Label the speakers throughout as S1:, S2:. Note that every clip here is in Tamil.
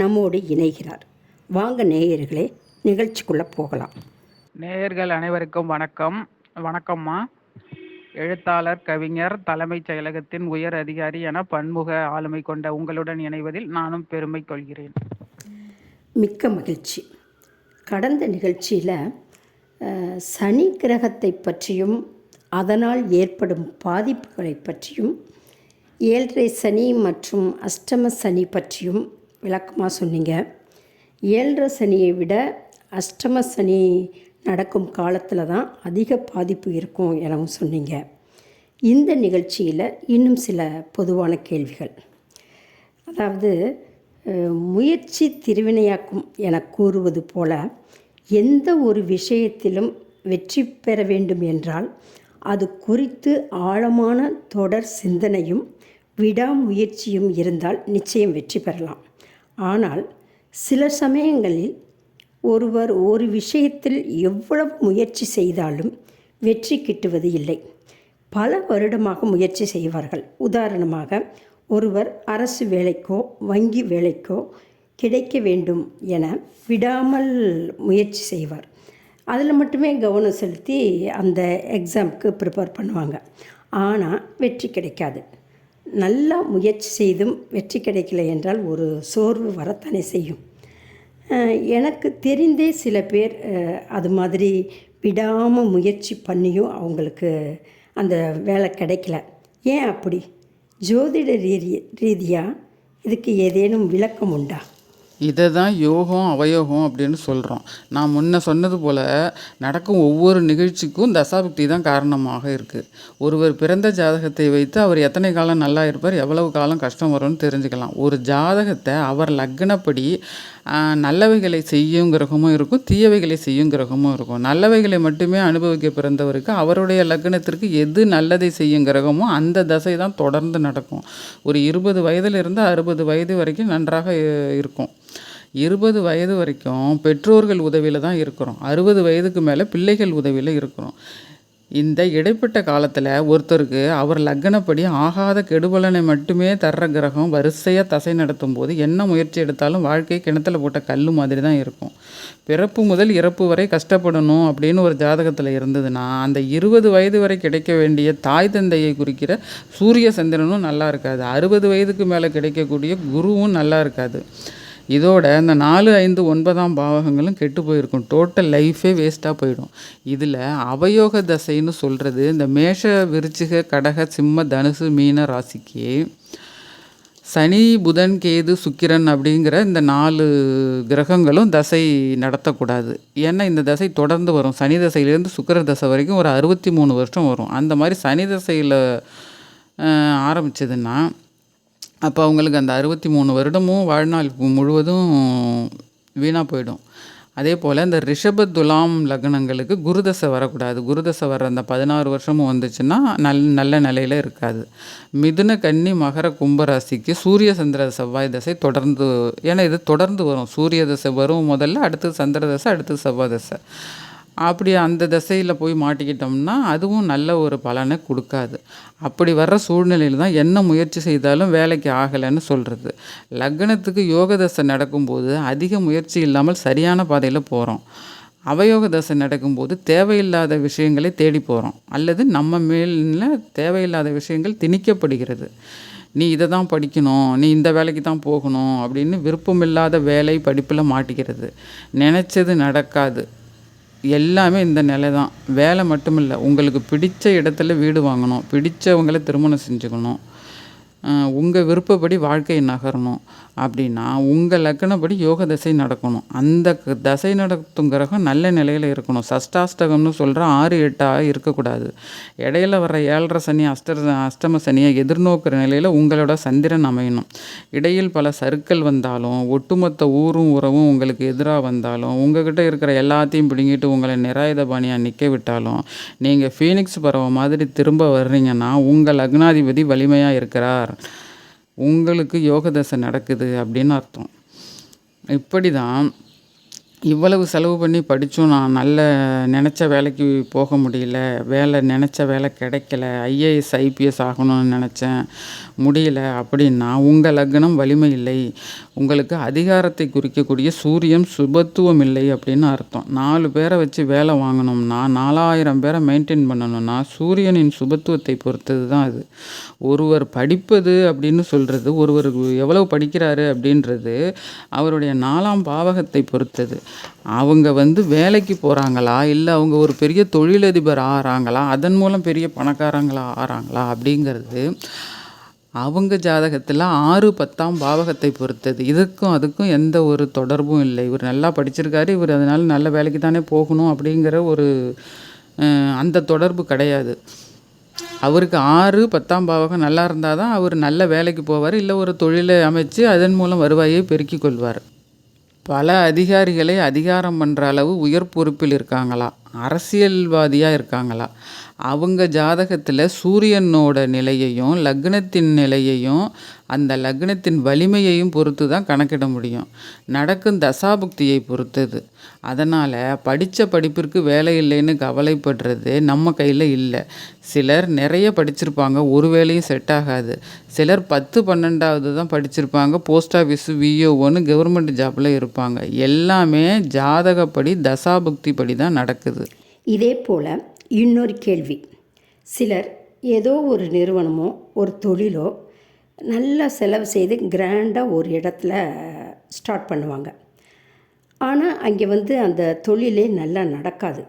S1: நம்மோடு இணைகிறார். வாங்க நேயர்களே நிகழ்ச்சிக்குள்ளே போகலாம்.
S2: நேயர்கள் அனைவருக்கும் வணக்கம். வணக்கம்மா. எழுத்தாளர் கவிஞர் தலைமைச் செயலகத்தின் உயர் அதிகாரி என பன்முக ஆளுமை கொண்ட உங்களுடன் இணைவதில் நானும் பெருமை கொள்கிறேன்.
S1: மிக்க மகிழ்ச்சி. கடந்த நிகழ்ச்சியில் சனி கிரகத்தை பற்றியும் அதனால் ஏற்படும் பாதிப்புகளை பற்றியும் ஏழரை சனி மற்றும் அஷ்டம சனி பற்றியும் விளக்கமாக சொன்னீங்க. ஏழரை சனியை விட அஷ்டம சனி நடக்கும் காலத்தில் தான் அதிக பாதிப்பு இருக்கும் எனவும் சொன்னீங்க. இந்த நிகழ்ச்சியில் இன்னும் சில பொதுவான கேள்விகள். அதாவது முயற்சி திருவினையாக்கும் என கூறுவது போல எந்த ஒரு விஷயத்திலும் வெற்றி பெற வேண்டும் என்றால் அது குறித்து ஆழமான தொடர் சிந்தனையும் விடாமுயற்சியும் இருந்தால் நிச்சயம் வெற்றி பெறலாம். ஆனால் சில சமயங்களில் ஒருவர் ஒரு விஷயத்தில் எவ்வளவு முயற்சி செய்தாலும் வெற்றி கிட்டுவது இல்லை. பல வருடமாக முயற்சி செய்வார்கள். உதாரணமாக ஒருவர் அரசு வேலைக்கோ வங்கி வேலைக்கோ கிடைக்க வேண்டும் என விடாமல் முயற்சி செய்வார். அதில் மட்டுமே கவனம் செலுத்தி அந்த எக்ஸாமுக்கு ப்ரிப்பேர் பண்ணுவாங்க. ஆனால் வெற்றி கிடைக்காது. நல்லா முயற்சி செய்தும் வெற்றி கிடைக்கல என்றால் ஒரு சோர்வு வரத்தானே செய்யும். எனக்கு தெரிந்தே சில பேர் அது மாதிரி விடாமல் முயற்சி பண்ணியும் அவங்களுக்கு அந்த வேலை கிடைக்கல. ஏன் அப்படி? ஜோதிட ரீதி ரீதியாக இதுக்கு ஏதேனும் விளக்கம் உண்டா?
S3: இதை தான் யோகம் அவயோகம் அப்படின்னு சொல்கிறோம் நான் முன்ன சொன்னது போல் நடக்கும் ஒவ்வொரு நிகழ்ச்சிக்கும் தசாபக்தி தான் காரணமாக இருக்குது ஒருவர் பிறந்த ஜாதகத்தை வைத்து அவர் எத்தனை காலம் நல்லா இருப்பார் எவ்வளவு காலம் கஷ்டம் வரும்னு தெரிஞ்சுக்கலாம். ஒரு ஜாதகத்தை அவர் லக்னப்படி நல்லவைகளை செய்யும் கிரகமும் இருக்கும் தீயவைகளை செய்யும் கிரகமும் இருக்கும். நல்லவைகளை மட்டுமே அனுபவிக்க பிறந்தவருக்கு அவருடைய லக்னத்திற்கு எது நல்லதை செய்யும் கிரகமோ அந்த தசை தான் தொடர்ந்து நடக்கும். ஒரு இருபது வயதிலிருந்து அறுபது வயது வரைக்கும் நன்றாக இருக்கும். இருபது வயது வரைக்கும் பெற்றோர்கள் உதவியில் தான் இருக்கிறோம். அறுபது வயதுக்கு மேலே பிள்ளைகள் உதவியில் இருக்கிறோம். இந்த இடைப்பட்ட காலத்தில் ஒருத்தருக்கு அவர் லக்னப்படி ஆகாத கெடுபலனை மட்டுமே தர்ற கிரகம் வரிசையாக தசை நடத்தும் போது என்ன முயற்சி எடுத்தாலும் வாழ்க்கை கிணத்துல போட்ட கல் மாதிரி தான் இருக்கும். பிறப்பு முதல் இறப்பு வரை கஷ்டப்படணும் அப்படின்னு ஒரு ஜாதகத்தில் இருந்ததுன்னா அந்த இருபது வயது வரை கிடைக்க வேண்டிய தாய் தந்தையை குறிக்கிற சூரிய சந்திரனும் நல்லா இருக்காது. அறுபது வயதுக்கு மேலே கிடைக்கக்கூடிய குருவும் நல்லா இருக்காது. இதோட இந்த நாலு ஐந்து ஒன்பதாம் பாவகங்களும் கெட்டு போயிருக்கும். டோட்டல் லைஃபே வேஸ்ட்டாக போயிடும். இதில் அவயோக தசைன்னு சொல்கிறது இந்த மேஷ விருச்சிக கடக சிம்ம தனுசு மீன ராசிக்கு சனி புதன் கேது சுக்கிரன் அப்படிங்கிற இந்த நாலு கிரகங்களும் தசை நடத்தக்கூடாது. ஏன்னா இந்த தசை தொடர்ந்து வரும். சனி தசையிலேருந்து சுக்கர தசை வரைக்கும் ஒரு அறுபத்தி மூணு வருஷம் வரும். அந்த மாதிரி சனி தசையில் ஆரம்பிச்சதுன்னா அப்போ அவங்களுக்கு அந்த அறுபத்தி மூணு வருடமும் வாழ்நாள் முழுவதும் வீணாக போயிடும். அதே போல் இந்த ரிஷப துலாம் லக்னங்களுக்கு குருதசை வரக்கூடாது. குருதசை வர அந்த பதினாறு வருஷமும் வந்துச்சுன்னா நல் நல்ல நிலையில் இருக்காது. மிதுன கன்னி மகர கும்பராசிக்கு சூரிய சந்திர செவ்வாய் தசை தொடர்ந்து ஏன்னா இது தொடர்ந்து வரும். சூரிய தசை வரும் முதல்ல அடுத்து சந்திர தசை அடுத்து செவ்வாய் தசை. அப்படி அந்த திசையில் போய் மாட்டிக்கிட்டோம்னா அதுவும் நல்ல ஒரு பலனை கொடுக்காது. அப்படி வர்ற சூழ்நிலையில் தான் என்ன முயற்சி செய்தாலும் வேலைக்கு ஆகலைன்னு சொல்கிறது லக்னத்துக்கு யோக தசை நடக்கும்போது அதிக முயற்சி இல்லாமல் சரியான பாதையில் போகிறோம் அவயோக தசை நடக்கும்போது தேவையில்லாத விஷயங்களை தேடி போகிறோம் அல்லது நம்ம மேல தேவையில்லாத விஷயங்கள் திணிக்கப்படுகிறது. நீ இதை தான் படிக்கணும் நீ இந்த வேலைக்கு தான் போகணும் அப்படின்னு விருப்பமில்லாத வேலை படிப்பில் மாட்டிக்கிறது. நினச்சது நடக்காது. எல்லாமே இந்த நிலை தான். வேலை மட்டும் இல்லை உங்களுக்கு பிடித்த இடத்துல வீடு வாங்கணும் பிடித்தவங்களை திருமணம் செஞ்சுக்கணும் உங்கள் விருப்பப்படி வாழ்க்கை நகரணும். அப்படின்னா உங்கள் லக்கணப்படி யோக தசை நடக்கணும். அந்த க- தசை நடத்தும் கிரகம் நல்ல நிலையில் இருக்கணும். சஷ்டாஷ்டகம்னு சொல்கிற ஆறு எட்டாக இருக்கக்கூடாது. இடையில வர ஏழரை சனி அஷ்ட அஷ்டம சனியை எதிர்நோக்கிற நிலையில் உங்களோட சந்திரன் அமையணும். இடையில் பல சருக்கள் வந்தாலும் ஒட்டுமொத்த ஊரும் உறவும் உங்களுக்கு எதிராக வந்தாலும் உங்ககிட்ட இருக்கிற எல்லாத்தையும் பிடுங்கிட்டு உங்களை நிராயுதபாணியாக நிற்க விட்டாலும் நீங்கள் ஃபீனிக்ஸ் பறவை மாதிரி திரும்ப வர்றீங்கன்னா உங்கள் லக்னாதிபதி வலிமையாக இருக்கிறார். உங்களுக்கு யோக தசை நடக்குது அப்படின்னு அர்த்தம். இப்படி தான் இவ்வளவு செலவு பண்ணி படித்தும் நான் நல்ல நினச்ச வேலைக்கு போக முடியல. வேலை நினச்ச வேலை கிடைக்கல. ஐஏஎஸ் ஐபிஎஸ் ஆகணும்னு நினச்சேன். முடியல அப்படின்னா உங்கள் லக்னம் வலிமை இல்லை. உங்களுக்கு அதிகாரத்தை குறிக்கக்கூடிய சூரியன் சுபத்துவம் இல்லை அப்படின்னு அர்த்தம். நாலு பேரை வச்சு வேலை வாங்கணும்னா நாலாயிரம் பேரை மெயின்டைன் பண்ணணும்னா சூரியனின் சுபத்துவத்தை பொறுத்தது தான் அது. ஒருவர் படிப்பது அப்படின்னு சொல்கிறது ஒருவர் எவ்வளவு படிக்கிறாரு அப்படின்றது அவருடைய நாலாம் பாவகத்தை பொறுத்தது. அவங்க வந்து வேலைக்கு போகிறாங்களா இல்லை அவங்க ஒரு பெரிய தொழிலதிபர் ஆகிறாங்களா அதன் மூலம் பெரிய பணக்காரங்களா ஆகிறாங்களா அப்படிங்கிறது அவங்க ஜாதகத்தில் ஆறு பத்தாம் பாவகத்தை பொறுத்தது. இதுக்கும் அதுக்கும் எந்த ஒரு தொடர்பும் இல்லை. இவர் நல்லா படிச்சிருக்காரு. இவர் அதனால் நல்ல வேலைக்கு தானே போகணும் அப்படிங்கிற ஒரு அந்த தொடர்பு கிடையாது. அவருக்கு ஆறு பத்தாம் பாவகம் நல்லா இருந்தால் தான் அவர் நல்ல வேலைக்கு போவார். இல்லை ஒரு தொழிலை அமைச்சு அதன் மூலம் வருவாயை பெருக்கிக் கொள்வார். பல அதிகாரிகளை அதிகாரம் பண்ணுற அளவு உயர் பொறுப்பில் இருக்காங்களா? அரசியல்வாதியாக இருக்காங்களா? அவங்க ஜாதகத்தில் சூரியனோட நிலையையும் லக்னத்தின் நிலையையும் அந்த லக்னத்தின் வலிமையையும் பொறுத்து தான் கணக்கிட முடியும். நடக்கும் தசாபுக்தியை பொறுத்தது. அதனால் படித்த படிப்பிற்கு வேலை இல்லைன்னு கவலைப்படுறது நம்ம கையில் இல்லை. சிலர் நிறைய படிச்சிருப்பாங்க ஒரு வேலையும் செட் ஆகாது. சிலர் பத்து பன்னெண்டாவது தான் படிச்சிருப்பாங்க போஸ்ட் ஆஃபீஸு விஓஓன்னு கவர்மெண்ட் ஜாப்பில் இருப்பாங்க. எல்லாமே ஜாதகப்படி தசாபுக்தி படி தான் நடக்குது.
S1: இதே போல் இன்னொரு கேள்வி. சிலர் ஏதோ ஒரு நிறுவனமோ ஒரு தொழிலோ நல்லா செலவு செய்து கிராண்டாக ஒரு இடத்துல ஸ்டார்ட் பண்ணுவாங்க. ஆனால் அங்கே வந்து அந்த தொழிலே நல்லா நடக்காது.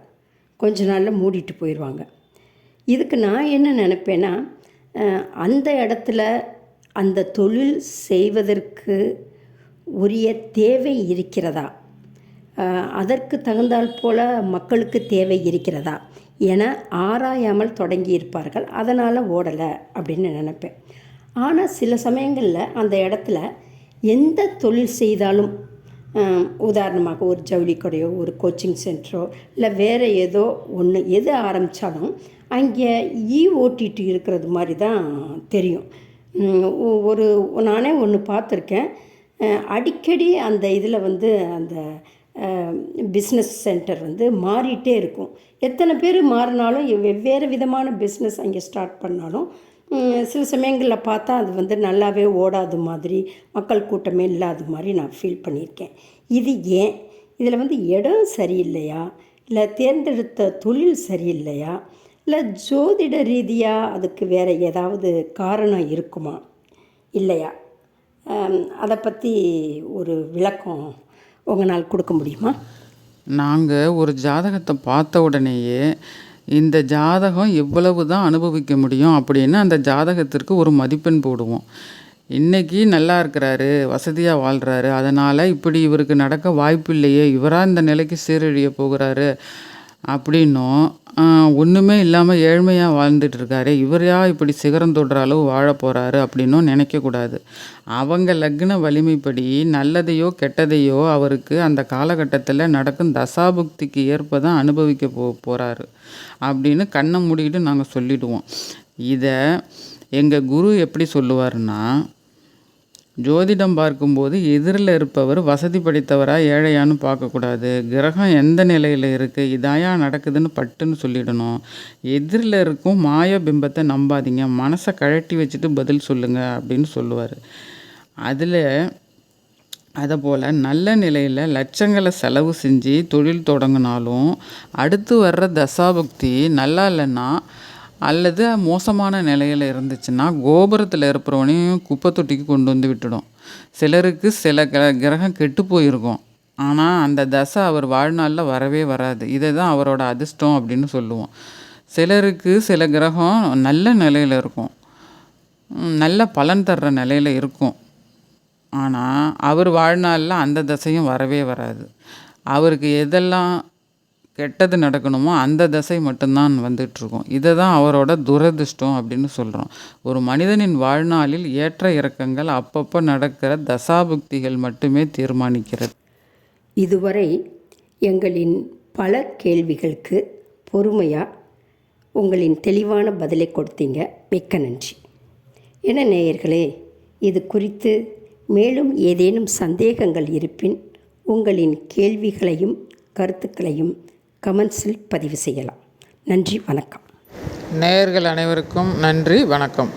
S1: கொஞ்ச நாளில் மூடிட்டு போயிடுவாங்க இதுக்கு நான் என்ன நினைப்பேன்னா அந்த இடத்துல அந்த தொழில் செய்வதற்கு உரிய தேவை இருக்கிறதா? அதற்கு தகுந்தால் போல மக்களுக்கு தேவை இருக்கிறதா? என ஆராயாமல் தொடங்கி இருப்பார்கள். அதனால் ஓடலை அப்படின்னு நினைப்பேன். ஆனால் சில சமயங்களில் அந்த இடத்துல எந்த தொழில் செய்தாலும் உதாரணமாக ஒரு ஜவுளி கடையோ ஒரு கோச்சிங் சென்டரோ இல்லை வேறு ஏதோ ஒன்று எது ஆரம்பித்தாலும் அங்கே ஈ ஓட்டிட்டு இருக்கிறது மாதிரி தான் தெரியும். ஒ- ஒரு நானே ஒன்று பார்த்துருக்கேன். அடிக்கடி அந்த இதில் வந்து அந்த பிஸ்னஸ் சென்டர் வந்து மாறிட்டே இருக்கும். எத்தனை பேர் மாறினாலும் வெவ்வேறு விதமான பிஸ்னஸ் அங்கே ஸ்டார்ட் பண்ணாலும் சில சமயங்களில் பார்த்தா அது வந்து நல்லாவே ஓடாத மாதிரி மக்கள் கூட்டமே இல்லாத மாதிரி நான் ஃபீல் பண்ணியிருக்கேன். இது ஏன்? இதில் வந்து இடம் சரியில்லையா? இல்லை தேர்ந்தெடுத்த தொழில் சரியில்லையா? இல்லை ஜோதிட ரீதியாக அதுக்கு வேறு ஏதாவது காரணம் இருக்குமா? இல்லையா? அதை பற்றி ஒரு விளக்கம் உங்களால் கொடுக்க முடியுமா?
S3: நாங்கள் ஒரு ஜாதகத்தை பார்த்த உடனேயே இந்த ஜாதகம் எவ்வளவு தான் அனுபவிக்க முடியும் அப்படின்னு அந்த ஜாதகத்திற்கு ஒரு மதிப்பெண் போடுவோம். இன்னைக்கு நல்லா இருக்கிறாரு வசதியாக வாழ்கிறாரு அதனால் இப்படி இவருக்கு நடக்க வாய்ப்பில்லையே இவராக இந்த நிலைக்கு சீரழிய போகிறாரு அப்படின்னும் ஒன்றுமே இல்லாமல் ஏழ்மையாக வாழ்ந்துட்டு இருக்காரு இவரையா இப்படி சிகரம் தொடுற அளவு வாழ போகிறாரு அப்படின்னும் நினைக்கக்கூடாது அவங்க லக்ன வலிமைப்படி நல்லதையோ கெட்டதையோ அவருக்கு அந்த காலகட்டத்தில் நடக்கும் தசாபுக்திக்கு ஏற்ப தான் அனுபவிக்க போ போகிறாரு அப்படின்னு கண்ணை மூடிக்கிட்டு நாங்கள் சொல்லிடுவோம். இதை எங்கள் குரு எப்படி சொல்லுவாருன்னா ஜோதிடம் பார்க்கும்போது எதிரில் இருப்பவர் வசதி படைத்தவராக ஏழையான்னு பார்க்கக்கூடாது. கிரகம் எந்த நிலையில் இருக்குது இதாயா நடக்குதுன்னு பட்டுன்னு சொல்லிடணும். எதிரில் இருக்கும் மாய பிம்பத்தை நம்பாதீங்க. மனசை கழட்டி வச்சுட்டு பதில் சொல்லுங்கள் அப்படின்னு சொல்லுவார். அதில் அதை போல் நல்ல நிலையில் லட்சங்களை செலவு செஞ்சு தொழில் தொடங்கினாலும் அடுத்து வர்ற தசாபக்தி நல்லா இல்லைன்னா அல்லது மோசமான நிலையில் இருந்துச்சுன்னா கோபுரத்தில் இருக்கிறவனையும் குப்பை தொட்டிக்கு கொண்டு வந்து விட்டுடும். சிலருக்கு சில கிர கிரகம் கெட்டு போயிருக்கும். ஆனால் அந்த தசை அவர் வாழ்நாளில் வரவே வராது. இதை தான் அவரோட அதிர்ஷ்டம் அப்படின்னு சொல்லுவோம். சிலருக்கு சில கிரகம் நல்ல நிலையில் இருக்கும். நல்ல பலன் தர்ற நிலையில் இருக்கும். ஆனால் அவர் வாழ்நாளில் அந்த தசையும் வரவே வராது. அவருக்கு எதெல்லாம் கெட்டது நடக்கணுமோ அந்த தசை மட்டும்தான் வந்துட்டுருக்கும். இதை தான் அவரோட துரதிர்ஷ்டம் அப்படின்னு சொல்கிறோம் ஒரு மனிதனின் வாழ்நாளில் ஏற்ற இறக்கங்கள் அப்பப்போ நடக்கிற தசாபுக்திகள் மட்டுமே தீர்மானிக்கிறது.
S1: இதுவரை எங்களின் பல கேள்விகளுக்கு பொறுமையாக உங்களின் தெளிவான பதிலை கொடுத்தீங்க. மிக்க நன்றி. என நேயர்களே இது குறித்து மேலும் ஏதேனும் சந்தேகங்கள் இருப்பின் உங்களின் கேள்விகளையும் கருத்துக்களையும் கமெண்ட்ஸில் பதிவு செய்யலாம். நன்றி வணக்கம்.
S3: நேயர்கள் அனைவருக்கும் நன்றி வணக்கம்.